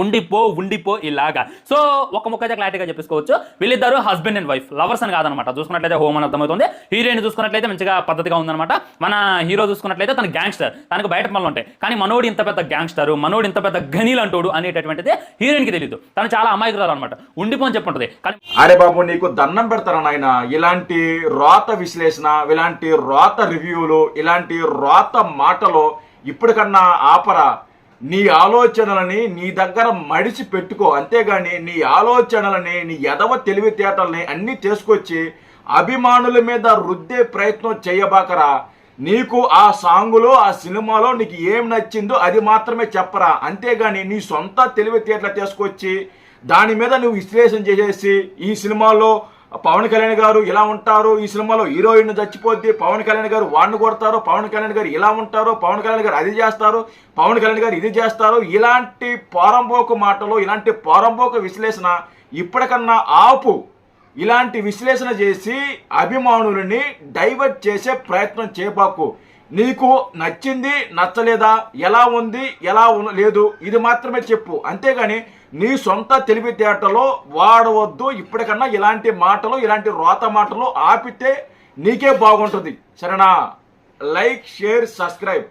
ఉండిపో ఉండిపో ఇలాగా. సో ఒక ముక్క అయితే క్లారిటీగా చెప్పేసుకోవచ్చు. వీళ్ళిద్దరు హస్బెండ్ అండ్ వైఫ్ లవర్స్ అని కాదనమాట. చూసుకున్నట్లయితే హోమ్ అని అర్థమవుతుంది. హీరోయిన్ చూసుకున్నట్లయితే మంచిగా పద్ధతిగా ఉందన్నమాట మన హీరో చూసుకున్నట్లయితే తన గ్యాంగ్స్టర్. తనకు బయట పనులు ఉంటాయి. కానీ మనోడు ఇంత పెద్ద గ్యాంగ్స్టర్ మనోడు ఇంత పెద్ద గనీలు అంటోడు అనేటటువంటిది హీరోయిన్కి తెలియదు తను చాలా అమాయకురాలు అనమాట ఉండిపో అని చెప్పుంటది. కానీ అరే బాబు నీకు దండం పెడతారా నాయన? ఇలాంటి రోత విశ్లేషణ ఇలాంటి రోత రివ్యూలు ఇలాంటి రోత మాటలు ఇప్పటికన్నా ఆపరా? నీ ఆలోచనలని నీ దగ్గర మడిచి పెట్టుకో. అంతేగాని నీ ఆలోచనలని నీ ఎదవ తెలివితేటల్ని అన్నీ తీసుకొచ్చి అభిమానుల మీద రుద్దే ప్రయత్నం చేయబాకరా. నీకు ఆ సాంగులో ఆ సినిమాలో నీకు ఏం నచ్చిందో అది మాత్రమే చెప్పరా. అంతేగాని నీ సొంత తెలివితేటలు తీసుకొచ్చి దాని మీద నువ్వు విశ్లేషణ చేసేసి ఈ సినిమాలో పవన్ కళ్యాణ్ గారు ఇలా ఉంటారు ఈ సినిమాలో హీరోయిన్ చచ్చిపోద్ది పవన్ కళ్యాణ్ గారు వాడిని కొడతారు పవన్ కళ్యాణ్ గారు ఇలా ఉంటారు పవన్ కళ్యాణ్ గారు అది చేస్తారు పవన్ కళ్యాణ్ గారు ఇది చేస్తారు. ఇలాంటి పారంభోక మాటలు ఇలాంటి పారంభోక విశ్లేషణ ఇప్పటికన్నా ఆపు. ఇలాంటి విశ్లేషణ చేసి అభిమానులని డైవర్ట్ చేసే ప్రయత్నం చేపాకు. నీకు నచ్చింది నచ్చలేదా? ఎలా ఉంది? ఎలా లేదు. ఇది మాత్రమే చెప్పు. అంతేగాని నీ సొంత తెలివితేటలో వాడవద్దు. ఇప్పటికన్నా ఇలాంటి మాటలు ఇలాంటి రోత మాటలు ఆపితే నీకే బాగుంటుంది. సరేనా? Like share subscribe.